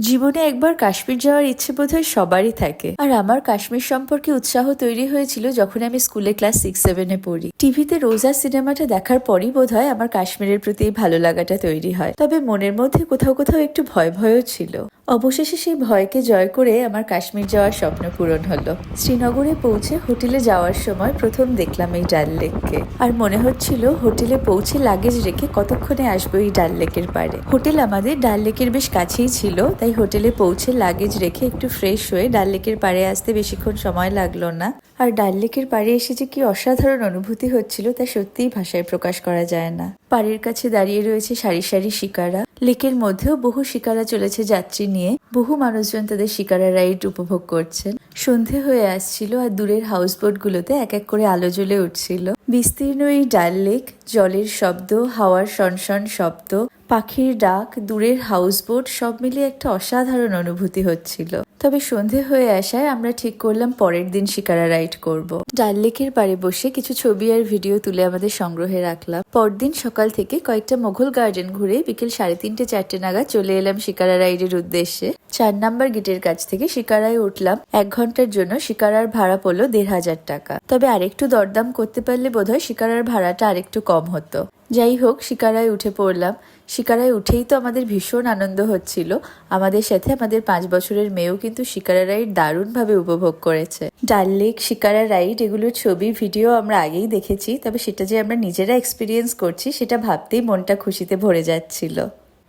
জীবনে একবার কাশ্মীর যাওয়ার ইচ্ছে বোধহয় সবারই থাকে। আর আমার কাশ্মীর সম্পর্কে উৎসাহ তৈরি হয়েছিল যখন আমি স্কুলে ক্লাস সিক্স সেভেনে পড়ি। টিভিতে রোজা সিনেমাটা দেখার পরই বোধহয় আমার কাশ্মীরের প্রতি ভালো লাগাটা তৈরি হয়। তবে মনের মধ্যে কোথাও কোথাও একটু ভয় ভয়ও ছিল। অবশেষে সেই ভয়কে জয় করে আমার কাশ্মীর যাওয়ার স্বপ্ন পূরণ হলো। শ্রীনগরে পৌঁছে হোটেলে যাওয়ার সময় প্রথম দেখলাম এই ডাল লেককে। আর মনে হচ্ছিল হোটেলে পৌঁছে লাগেজ রেখে কতক্ষণে আসব এই ডাল লেকের পাড়ে। হোটেল আমাদের ডাল লেকের বেশ কাছেই ছিল, তাই হোটেলে পৌঁছে লাগেজ রেখে একটু ফ্রেশ হয়ে ডাল লেকের পাড়ে আসতে বেশিক্ষণ সময় লাগল না। আর ডাল লেকের পাড়ে এসে যে কি অসাধারণ অনুভূতি হচ্ছিল তা সত্যিই ভাষায় প্রকাশ করা যায় না। পাড়ের কাছে দাঁড়িয়ে রয়েছে সারি সারি শিকারা। লেকের মধ্যেও বহু শিকারা চলেছে যাত্রী নিয়ে। বহু মানুষজন তাদের শিকারা রাইড উপভোগ করছেন। সন্ধে হয়ে আসছিল আর দূরের হাউস বোটগুলোতে এক এক করে আলো জ্বলে উঠছিল। বিস্তীর্ণ এই ডাল লেক, জলের শব্দ, হাওয়ার সনসন শব্দ, পাখির ডাক, দূরের হাউস বোট সব মিলিয়ে একটা অসাধারণ অনুভূতি হচ্ছিল। তবে সন্ধে হয়ে আসায় আমরা ঠিক করলাম পরের দিন শিকারা রাইড করব। ডাল লেকের পাড়ে বসে কিছু ছবি আর ভিডিও তুলে আমাদের সংগ্রহে রাখলাম। পরদিন সকাল থেকে কয়েকটা মোঘল গার্ডেন ঘুরে বিকেল সাড়ে তিনটে, চারটে নাগাদ চলে এলাম শিকারা রাইডের উদ্দেশ্যে। চার নাম্বার গেটের কাছ থেকে শিকারায় উঠলাম। এক ঘণ্টার জন্য শিকারার ভাড়া পড়ল দেড় হাজার টাকা। তবে আরেকটু দরদাম করতে পারলে বোধহয় শিকারার ভাড়াটা আরেকটু কম হতো। যাই হোক শিকারায় উঠে পড়লাম। শিকারায় উঠেই তো আমাদের ভীষণ আনন্দ হচ্ছিল। আমাদের সাথে আমাদের পাঁচ বছরের মেয়েও কিন্তু শিকারা রাইড দারুণভাবে উপভোগ করেছে। ডাল লেক শিকারা রাইড এগুলোর ছবি, ভিডিও আমরা আগেই দেখেছি, তবে সেটা যে আমরা নিজেরা এক্সপিরিয়েন্স করছি, সেটা ভাবতেই মনটা খুশিতে ভরে যাচ্ছিল।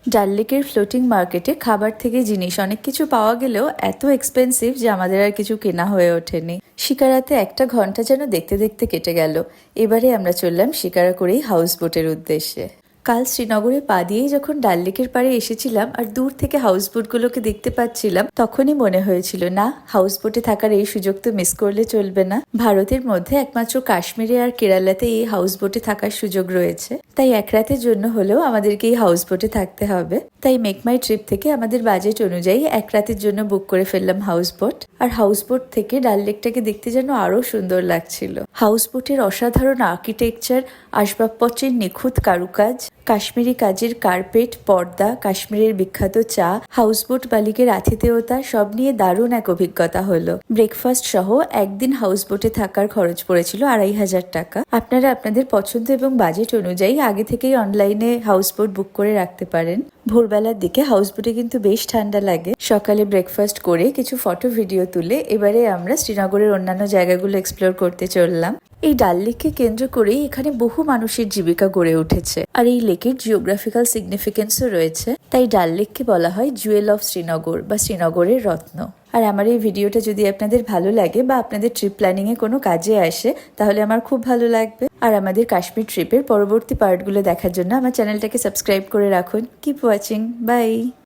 ডাল লেকের ফ্লোটিং মার্কেটে খাবার থেকে জিনিস, অনেক কিছু পাওয়া গেলেও এত এক্সপেন্সিভ যে আমাদের আর কিছু কেনা হয়ে ওঠেনি। শিকারাতে একটা ঘণ্টা যেন দেখতে দেখতে কেটে গেল। এবারে আমরা চললাম শিকারা করেই হাউস বোটের উদ্দেশ্যে। কাল শ্রীনগরে পা দিয়েই যখন ডাল লেকের পাড়ে এসেছিলাম আর দূর থেকে হাউস বোটগুলোকে দেখতে পাচ্ছিলাম, তখনই মনে হয়েছিল, না হাউস বোটে থাকার এই সুযোগ তো মিস করলে চলবে না। ভারতের মধ্যে একমাত্র কাশ্মীরে আর কেরালাতে এই হাউস বোটে থাকার সুযোগ রয়েছে। তাই এক রাতের জন্য হলেও আমাদেরকে এই হাউস বোটে থাকতে হবে। তাই মেক মাই ট্রিপ থেকে আমাদের বাজেট অনুযায়ী এক রাতের জন্য বুক করে ফেললাম হাউস বোট আর হাউস বোট থেকে ডাল লেকটাকে দেখতে যেন আরও সুন্দর লাগছিল। হাউস বোটের অসাধারণ আর্কিটেকচার আসবাবপত্রের নিখুঁত কারুকাজ কাশ্মীরি কাজের কার্পেট, পর্দা, কাশ্মীরের বিখ্যাত চা, হাউসবোট মালিকের আতিথেয়তা সব নিয়ে দারুণ এক অভিজ্ঞতা হলো। ব্রেকফাস্ট সহ একদিন হাউসবোটে থাকার খরচ পড়েছিল আড়াই হাজার টাকা। আপনারা আপনাদের পছন্দ এবং বাজেট অনুযায়ী আগে থেকেই অনলাইনে হাউসবোট বুক করে রাখতে পারেন। ভোরবেলার দিকে হাউস বোটে কিন্তু বেশ ঠান্ডা লাগে। সকালে ব্রেকফাস্ট করে কিছু ফটো ভিডিও তুলে এবারে আমরা শ্রীনগরের অন্যান্য জায়গাগুলো এক্সপ্লোর করতে চললাম। এই ডাল লেককে কেন্দ্র করেই এখানে বহু মানুষের জীবিকা গড়ে উঠেছে আর এই লেকের জিওগ্রাফিক্যাল সিগনিফিকেন্সও রয়েছে। তাই ডাল লেককে বলা হয় জুয়েল অফ শ্রীনগর বা শ্রীনগরের রত্ন। আর আমার এই ভিডিওটা যদি আপনাদের ভালো লাগে বা আপনাদের ট্রিপ প্ল্যানিংয়ে কোনো কাজে আসে, তাহলে আমার খুব ভালো লাগবে। আর আমাদের কাশ্মীর ট্রিপের পরবর্তী পার্টগুলো দেখার জন্য আমার চ্যানেলটাকে সাবস্ক্রাইব করে রাখুন। Keep watching by